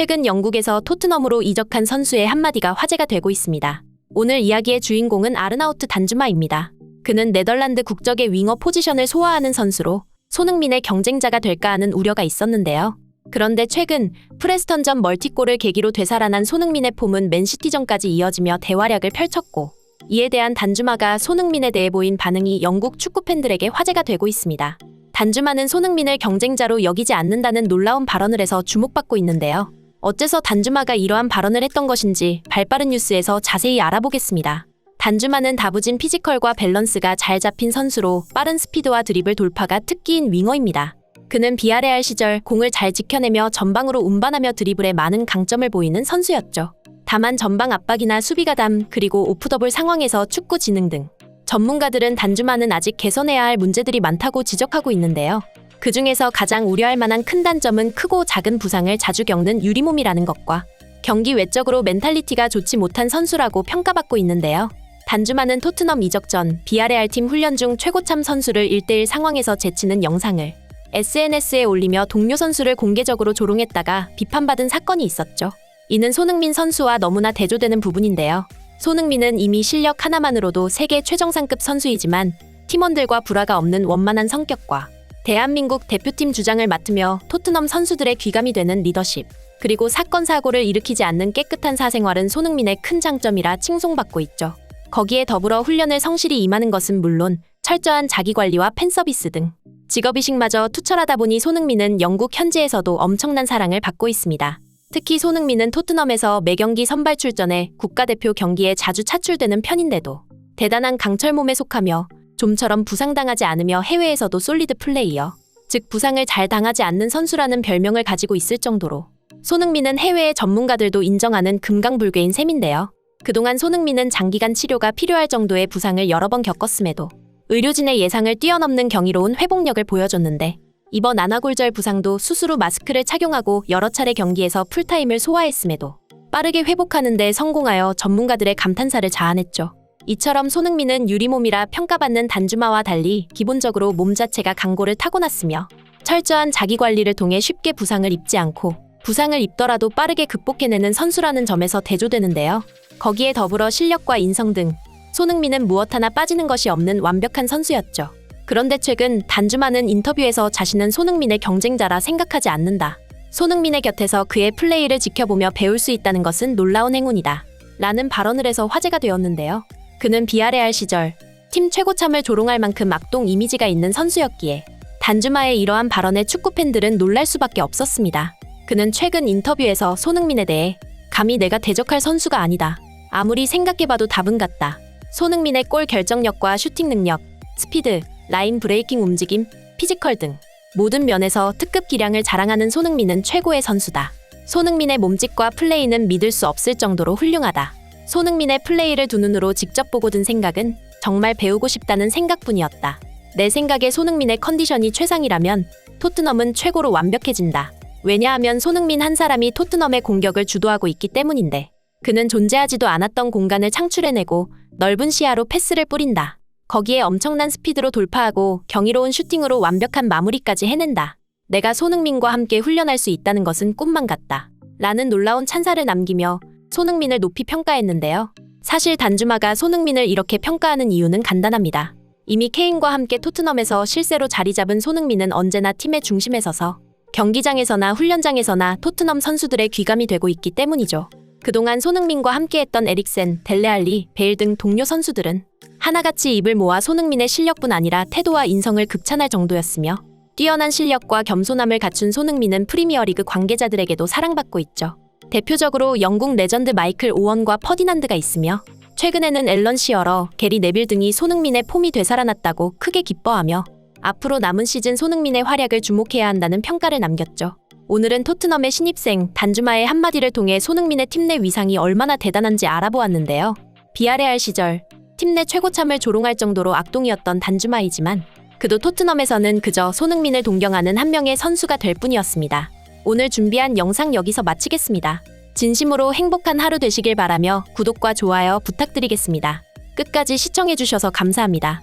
최근 영국에서 토트넘으로 이적한 선수의 한마디가 화제가 되고 있습니다. 오늘 이야기의 주인공은 아르나우트 단주마입니다. 그는 네덜란드 국적의 윙어 포지션을 소화하는 선수로 손흥민의 경쟁자가 될까 하는 우려가 있었는데요. 그런데 최근 프레스턴전 멀티골을 계기로 되살아난 손흥민의 폼은 맨시티전까지 이어지며 대활약을 펼쳤고 이에 대한 단주마가 손흥민에 대해 보인 반응이 영국 축구 팬들에게 화제가 되고 있습니다. 단주마는 손흥민을 경쟁자로 여기지 않는다는 놀라운 발언을 해서 주목받고 있는데요. 어째서 단주마가 이러한 발언을 했던 것인지 발빠른 뉴스에서 자세히 알아보겠습니다. 단주마는 다부진 피지컬과 밸런스가 잘 잡힌 선수로 빠른 스피드와 드리블 돌파가 특기인 윙어입니다. 그는 비아레알 시절 공을 잘 지켜내며 전방으로 운반하며 드리블에 많은 강점을 보이는 선수였죠. 다만 전방 압박이나 수비 가담 그리고 오프더블 상황에서 축구 지능 등 전문가들은 단주마는 아직 개선해야 할 문제들이 많다고 지적하고 있는데요. 그 중에서 가장 우려할 만한 큰 단점은 크고 작은 부상을 자주 겪는 유리몸이라는 것과 경기 외적으로 멘탈리티가 좋지 못한 선수라고 평가받고 있는데요. 단주마는 토트넘 이적 전 비아레알 팀 훈련 중 최고참 선수를 1대1 상황에서 제치는 영상을 SNS에 올리며 동료 선수를 공개적으로 조롱했다가 비판받은 사건이 있었죠. 이는 손흥민 선수와 너무나 대조되는 부분인데요. 손흥민은 이미 실력 하나만으로도 세계 최정상급 선수이지만 팀원들과 불화가 없는 원만한 성격과 대한민국 대표팀 주장을 맡으며 토트넘 선수들의 귀감이 되는 리더십, 그리고 사건 사고를 일으키지 않는 깨끗한 사생활은 손흥민의 큰 장점이라 칭송받고 있죠. 거기에 더불어 훈련을 성실히 임하는 것은 물론 철저한 자기 관리와 팬 서비스 등 직업의식마저 투철하다 보니 손흥민은 영국 현지에서도 엄청난 사랑을 받고 있습니다. 특히 손흥민은 토트넘에서 매경기 선발 출전에 국가대표 경기에 자주 차출되는 편인데도 대단한 강철 몸에 속하며 좀처럼 부상당하지 않으며 해외에서도 솔리드 플레이어, 즉 부상을 잘 당하지 않는 선수라는 별명을 가지고 있을 정도로 손흥민은 해외의 전문가들도 인정하는 금강불괴인 셈인데요. 그동안 손흥민은 장기간 치료가 필요할 정도의 부상을 여러 번 겪었음에도 의료진의 예상을 뛰어넘는 경이로운 회복력을 보여줬는데 이번 안아골절 부상도 수술 후 마스크를 착용하고 여러 차례 경기에서 풀타임을 소화했음에도 빠르게 회복하는 데 성공하여 전문가들의 감탄사를 자아냈죠. 이처럼 손흥민은 유리몸이라 평가받는 단주마와 달리 기본적으로 몸 자체가 강고를 타고났으며 철저한 자기 관리를 통해 쉽게 부상을 입지 않고 부상을 입더라도 빠르게 극복해내는 선수라는 점에서 대조되는데요. 거기에 더불어 실력과 인성 등 손흥민은 무엇 하나 빠지는 것이 없는 완벽한 선수였죠. 그런데 최근 단주마는 인터뷰에서 자신은 손흥민의 경쟁자라 생각하지 않는다. 손흥민의 곁에서 그의 플레이를 지켜보며 배울 수 있다는 것은 놀라운 행운이다. 라는 발언을 해서 화제가 되었는데요. 그는 비아레알 시절 팀 최고참을 조롱할 만큼 악동 이미지가 있는 선수였기에 단주마의 이러한 발언에 축구 팬들은 놀랄 수밖에 없었습니다. 그는 최근 인터뷰에서 손흥민에 대해 감히 내가 대적할 선수가 아니다. 아무리 생각해봐도 답은 같다. 손흥민의 골 결정력과 슈팅 능력, 스피드, 라인 브레이킹 움직임, 피지컬 등 모든 면에서 특급 기량을 자랑하는 손흥민은 최고의 선수다. 손흥민의 몸짓과 플레이는 믿을 수 없을 정도로 훌륭하다. 손흥민의 플레이를 두 눈으로 직접 보고 든 생각은 정말 배우고 싶다는 생각뿐이었다. 내 생각에 손흥민의 컨디션이 최상이라면 토트넘은 최고로 완벽해진다. 왜냐하면 손흥민 한 사람이 토트넘의 공격을 주도하고 있기 때문인데 그는 존재하지도 않았던 공간을 창출해내고 넓은 시야로 패스를 뿌린다. 거기에 엄청난 스피드로 돌파하고 경이로운 슈팅으로 완벽한 마무리까지 해낸다. 내가 손흥민과 함께 훈련할 수 있다는 것은 꿈만 같다. 라는 놀라운 찬사를 남기며 손흥민을 높이 평가했는데요. 사실 단주마가 손흥민을 이렇게 평가하는 이유는 간단합니다. 이미 케인과 함께 토트넘에서 실세로 자리 잡은 손흥민은 언제나 팀의 중심에 서서 경기장에서나 훈련장에서나 토트넘 선수들의 귀감이 되고 있기 때문이죠. 그동안 손흥민과 함께했던 에릭센, 델레알리, 베일 등 동료 선수들은 하나같이 입을 모아 손흥민의 실력뿐 아니라 태도와 인성을 극찬할 정도였으며 뛰어난 실력과 겸손함을 갖춘 손흥민은 프리미어리그 관계자들에게도 사랑받고 있죠. 대표적으로 영국 레전드 마이클 오원과 퍼디난드가 있으며 최근에는 앨런 시어러, 게리 네빌 등이 손흥민의 폼이 되살아났다고 크게 기뻐하며 앞으로 남은 시즌 손흥민의 활약을 주목해야 한다는 평가를 남겼죠. 오늘은 토트넘의 신입생 단주마의 한마디를 통해 손흥민의 팀 내 위상이 얼마나 대단한지 알아보았는데요. 비아레알 시절 팀 내 최고참을 조롱할 정도로 악동이었던 단주마이지만 그도 토트넘에서는 그저 손흥민을 동경하는 한 명의 선수가 될 뿐이었습니다. 오늘 준비한 영상 여기서 마치겠습니다. 진심으로 행복한 하루 되시길 바라며 구독과 좋아요 부탁드리겠습니다. 끝까지 시청해주셔서 감사합니다.